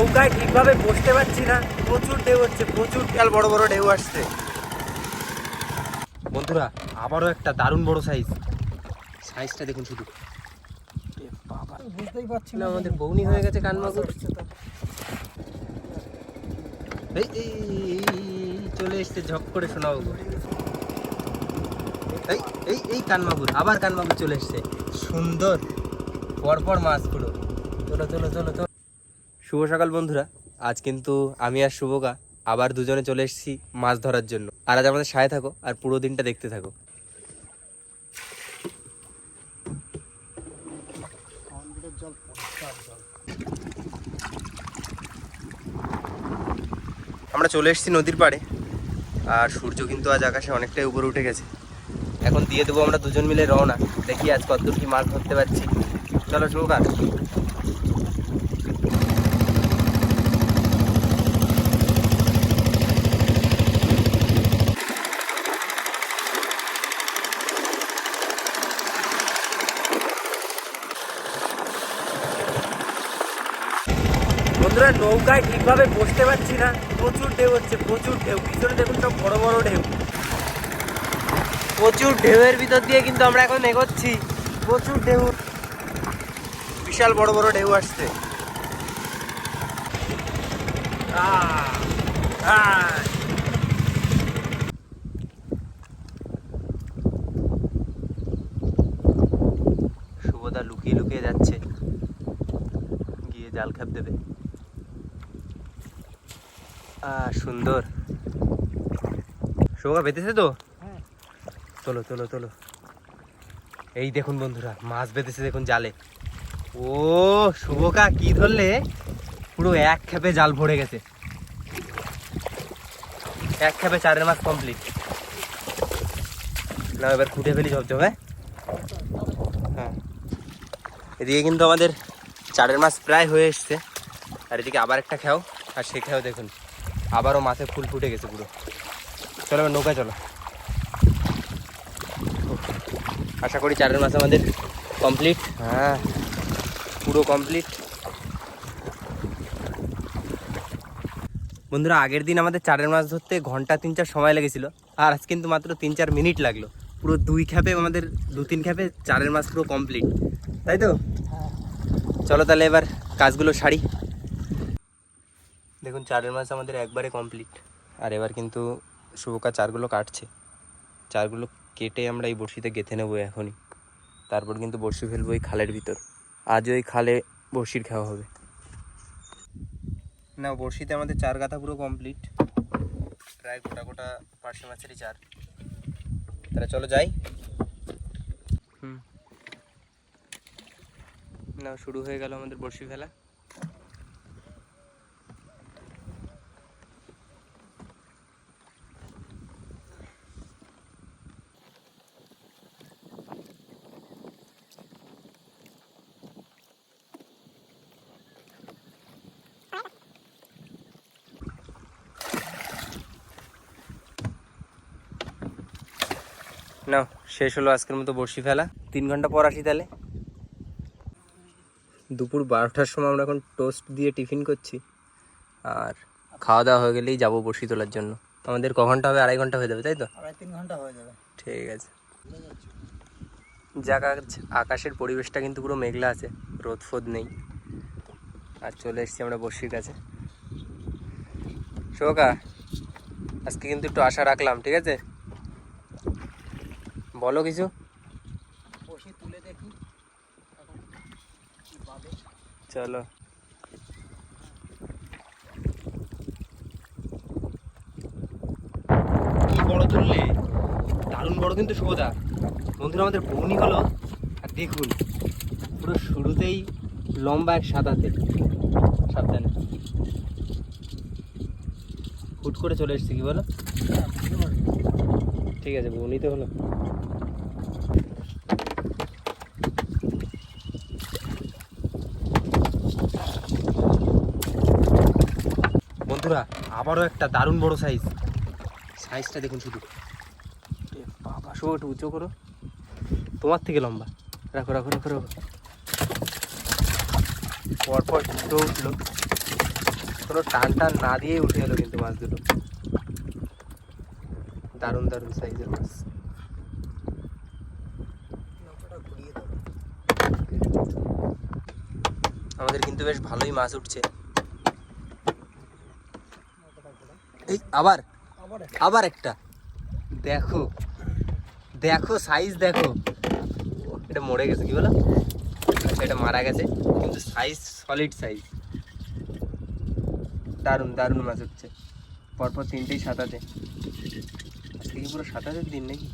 নৌকায় ঠিকভাবে বসতে পারছি না। প্রচুর ঢেউ হচ্ছে প্রচুর বিশাল বড় বড় ঢেউ আসছে। বন্ধুরা আবারও একটা দারুণ বড় সাইজ সাইজটা দেখুন শুধু। বুঝতেই পারছি না আমাদের বৌনি হয়ে গেছে কান এই এই, চলে এসছে ঝপ করে শোনাও এই এই এই কানমাগুর আবার কানমাগুর চলে এসছে। সুন্দর। পরপর মাছ পুরো চলো চলো চলো চলো। শুভ সকাল বন্ধুরা। আজ কিন্তু আমি আর শুভকা আবার দুজনে চলে এসেছি মাছ ধরার জন্য। আর আজ আমাদের সাথে থাকো আর পুরো দিনটা দেখতে থাকো। আমরা চলে এসেছি নদীর পাড়ে, আর সূর্য কিন্তু আজ আকাশে অনেকটাই উপরে উঠে গেছে। এখন দিয়ে দেবো আমরা দুজন মিলে রওনা। দেখি আজ কতদূর কি মাছ ধরতে পারছি। চলো শুভকার বন্ধুরা, নৌকায় ঠিকভাবে বসতে পারছি না। প্রচুর ঢেউ হচ্ছে, প্রচুর ঢেউ। পিছনে দেখুন সব বড় বড় ঢেউ। প্রচুর ঢেউয়ের ভিতর দিয়ে কিন্তু আমরা এখন এগোচ্ছি। প্রচুর ঢেউ। বিশাল বড় বড় ঢেউ আসছে। শুভদা লুকিয়ে লুকিয়ে যাচ্ছে। গিয়ে জাল খাপ দেবে। সুন্দর। শুভকা বেঁধেছে তো? হ্যাঁ। চলো চলো চলো এই দেখুন বন্ধুরা মাছ বেঁধেছে দেখুন জালে। ও শুভকা কি ধরলে? পুরো এক খেপে জাল ভরে গেছে। এক খেপে চারের মাছ কমপ্লিট না এবার খুঁটে ফেলি ঝপঝপ হ্যাঁ হ্যাঁ। এদিকে কিন্তু আমাদের চারের মাছ প্রায় হয়ে এসছে। আর এদিকে আবার একটা খেও। আর সে খেও দেখুন। আবারও মাছে ফুল ফুটে গেছে পুরো। চলো এবার নৌকায় চলো। আশা করি চারের মাছ আমাদের কমপ্লিট হ্যাঁ। পুরো কমপ্লিট বন্ধুরা আগের দিন আমাদের চারের মাছ ধরতে ঘণ্টা তিন চার সময় লেগেছিল আর আজ কিন্তু মাত্র তিন চার মিনিট লাগল। পুরো দুই খ্যাপে আমাদের দু তিন খ্যাপে চারের মাছ পুরো কমপ্লিট তাই তো? হ্যাঁ। চলো তাহলে এবার কাজগুলো সারি। দেখুন, চারের মাছ আমাদের একবারে কমপ্লিট আর এবার কিন্তু শুভকা চারগুলো কাটছে। চারগুলো কেটে আমরা এই বড়শিতে গেঁথে নেব এখনই। তারপর কিন্তু বড়শি ফেলব এই খালের ভিতর। আজ ওই খালে বড়শির খাওয়া হবে। না বড়শিতে আমাদের চার গাথা পুরো কমপ্লিট প্রায় গোটা গোটা পার্শে মাছেরই চার। তাহলে চলো যাই। হুম। না শুরু হয়ে গেল আমাদের বড়শি ফেলা। না শেষ হলো আজকের মতো বড়শি ফেলা। তিন ঘণ্টা পর আসি তাহলে। দুপুর বারোটার সময় আমরা এখন টোস্ট দিয়ে টিফিন করছি। আর খাওয়া দাওয়া হয়ে গেলেই যাব বড়শি তোলার জন্য। আমাদের ক ঘণ্টা হবে? আড়াই ঘণ্টা হয়ে যাবে তাই তো? আড়াই তিন ঘণ্টা হয়ে যাবে। ঠিক আছে। যাক আকাশের পরিবেশটা কিন্তু পুরো মেঘলা আছে। রোদ ফোদ নেই। আর চলে এসেছি আমরা বর্ষির কাছে। শোকা আজকে কিন্তু একটু আশা রাখলাম ঠিক আছে? বলো কিছু। বসে তুলে দেখি। এখন চলো। কি বড় তুললে? দারুণ বড় কিন্তু সোদা বন্ধুরা আমাদের বৌনি হলো আর দেখুন পুরো শুরুতেই লম্বা এক সাদাতে সাবধানে। হুট করে চলে এসছে কি বলো? হ্যাঁ। ঠিক আছে বৌনি তো হলো। বন্ধুরা, আবারও একটা দারুণ বড় সাইজ সাইজটা দেখুন শুধু। বাবা শো একটু উঁচু করো। তোমার থেকে লম্বা। রাখো রাখো রাখো রাখো। পরপর দুটো উঠল। কোনো টান টান না দিয়েই উঠে এলো কিন্তু মাছ দুটো। দারুণ দারুণ সাইজের মাছ। আমাদের কিন্তু বেশ ভালোই মাছ উঠছে। এই আবার আবার একটা। দেখো দেখো সাইজ দেখো। এটা মরে গেছে কি বলো? আচ্ছা এটা মারা গেছে কিন্তু সাইজ সলিড সাইজ দারুণ দারুণ মাছ উঠছে পরপর তিনটেই সাঁতাতে আজকে কি পুরো সাঁতারের দিন নাকি?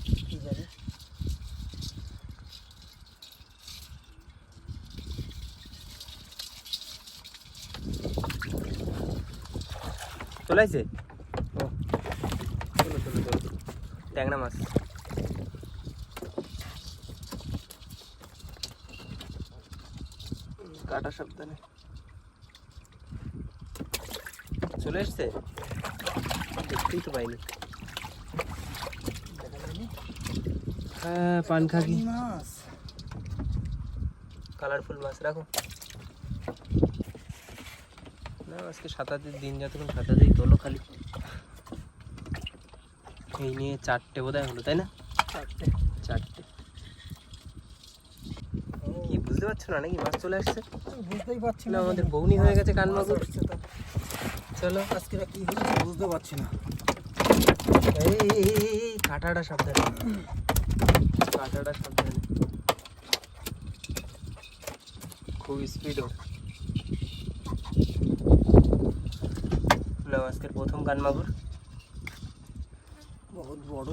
চলে আসছে ও চলো চলো চলো ট্যাংরা মাছ। কাটা সাবধানে। চলে এসছে? দেখতেই তো পাইনি। হ্যাঁ পান খাকি মাছ। কালারফুল মাছ রাখো। না আজকে সাঁতারের দিন যতক্ষণ সাঁতারেই তোলো খালি। এই নিয়ে চারটে বোধ হলো তাই না? চারটে। চারটে। কি বুঝতে পারছ না নাকি? মাছ চলে আসছে? বুঝতেই পারছি না আমাদের বৌনি হয়ে গেছে কান মাগুর। চলো। আজকে কি হয়েছে বুঝতে পারছি না। এই কাঁটাটা সাবধানে। কাঁটাটা সাবধানে। খুব স্পিড না আজকের প্রথম কান মাগুর বড়।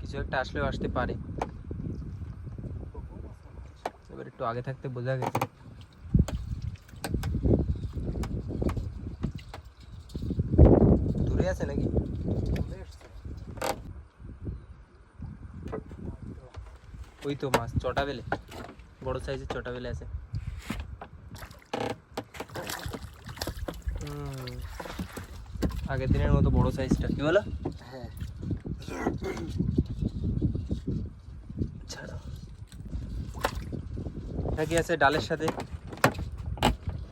কিছু একটা আসলেও আসতে পারে। এবার একটু আগে থাকতে বোঝা গেছে। দূরে আছে নাকি? চলে এসছে। ওই তো মাছ চটা বেলে। বড় সাইজের চটা বেলে আছে। আগের দিনের মতো বড় সাইজটা কি বলো? হ্যাঁ। নাকি আছে ডালের সাথে।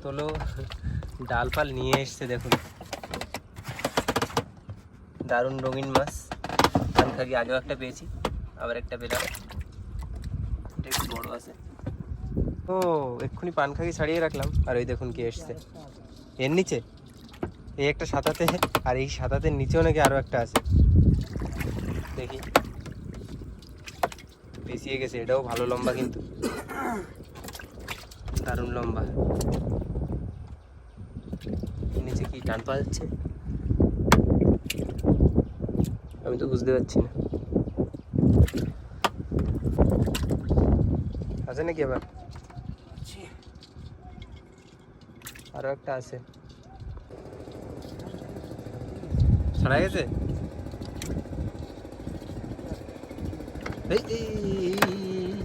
তোলো ডাল ফাল নিয়ে এসছে দেখুন। দারুণ রঙিন মাছ। পানখাকি আগেও একটা পেয়েছি আবার একটা পেলাম। এটা একটু বড় আছে। ও এক্ষুনি পানখাকি ছাড়িয়ে রাখলাম। আর ওই দেখুন কে এসছে। এর নিচে? এই একটা সাতাতে আর এই সাতাতের নিচেও নাকি আরও একটা আছে। দেখি। পেঁচিয়ে গেছে এটাও ভালো লম্বা কিন্তু। দারুণ লম্বা। নিচে কি টান পাওয়া যাচ্ছে? আমি তো বুঝতে পারছি না। আছে নাকি আবার? ছি, আরও একটা আছে। ছাড়া গেছে?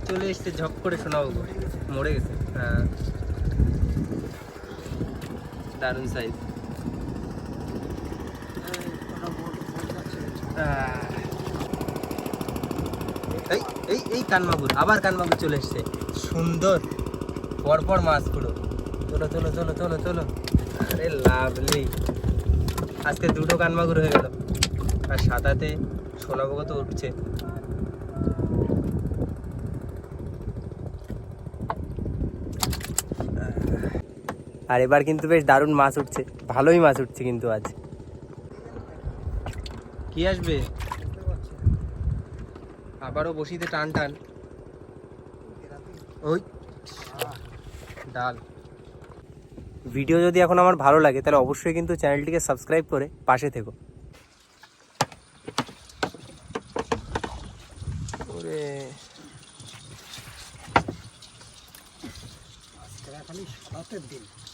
চলে এসছে ঝপ করে শোনাবো। মরে গেছে। হ্যাঁ। দারুণ সাইজ যাচ্ছে। এই এই কানমাগুর আবার কানমাগুর চলে এসছে। সুন্দর। পরপর মাছ পুরো। চলো চলো চলো চলো চলো। আরে লাভলি আজকে দুটো কানমাগুর হয়ে গেল। আর সাতাতে সোনাবগো তো উঠছে। আর এবার কিন্তু বেশ দারুণ মাছ উঠছে। ভালোই মাছ উঠছে কিন্তু আজ। কি আসবে। আবারও বসিতে টান টান। ওই, ডাল। ভিডিও যদি এখন আমার ভালো লাগে, তাহলে অবশ্যই কিন্তু চ্যানেলটিকে সাবস্ক্রাইব করে পাশে থেকো।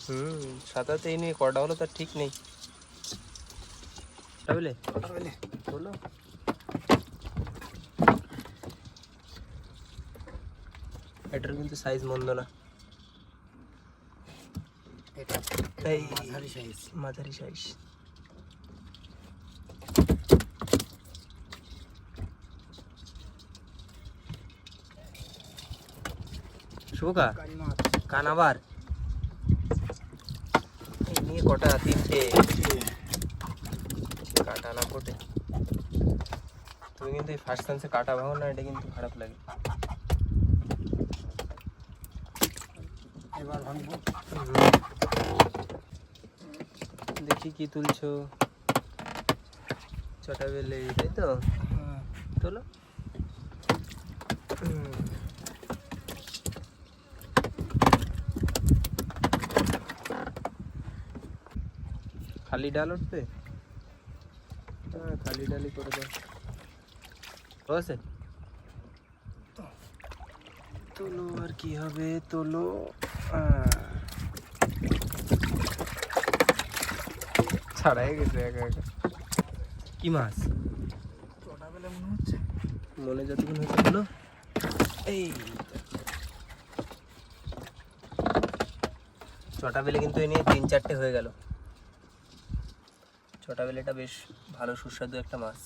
হুম, সাঁতারতে এই নিয়ে কটা হলো ঠিক নেই। এটার কিন্তু সাইজ মন্দ না। এটা এই মাঝারি সাইজ মাঝারি সাইজ শুভকা কারি মাছ কান আবার নিয়ে কটা তিনটে কাটা না ফোটে তুমি কিন্তু এই ফার্স্ট চান্সে কাটা ভাঙো না এটা কিন্তু খারাপ লাগে এবার ভাঙবো দেখি কি তুলছো। ছটা বেলে তাই তো? তোলো। খালি ডাল উঠবে? হ্যাঁ খালি ডালই করে দাও। আছে? তোলো আর কি হবে? তোলো। ছাড়াই গেছে একা একা। কি মাছ? ওটা বলে মনে হচ্ছে। মনে যতক্ষণ হয়েছে হলো এই ছটা বেলে কিন্তু এ নিয়ে তিন চারটে হয়ে গেল। ছটা বেলেটা বেশ ভালো সুস্বাদু একটা মাছ।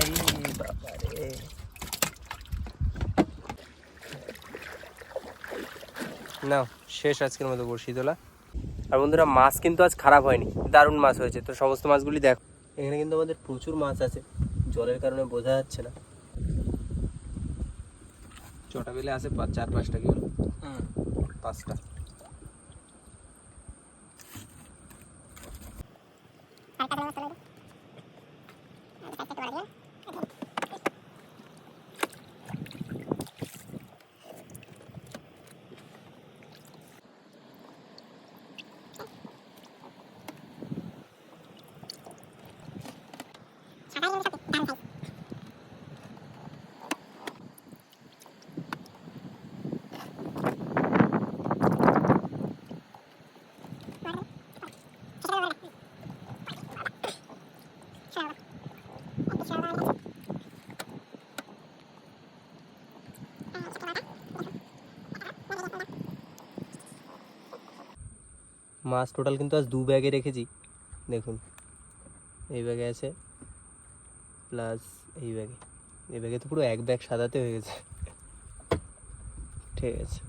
এই বাবা রে নাও শেষ আজকের মতো বড়শি তোলা আর বন্ধুরা মাছ কিন্তু আজ খারাপ হয়নি। দারুণ মাছ হয়েছে। তো সমস্ত মাছগুলি দেখো। এখানে কিন্তু আমাদের প্রচুর মাছ আছে। জলের কারণে বোঝা যাচ্ছে না। ছটা বেলে আছে চার পাঁচটা কি হলো? পাঁচটা। মাছ টোটাল কিন্তু আজ দু ব্যাগে রেখেছি। দেখুন। এই ব্যাগে আছে প্লাস এই ব্যাগে। এই ব্যাগে তো পুরো এক ব্যাগ সাদাতে হয়ে গেছে। ঠিক আছে।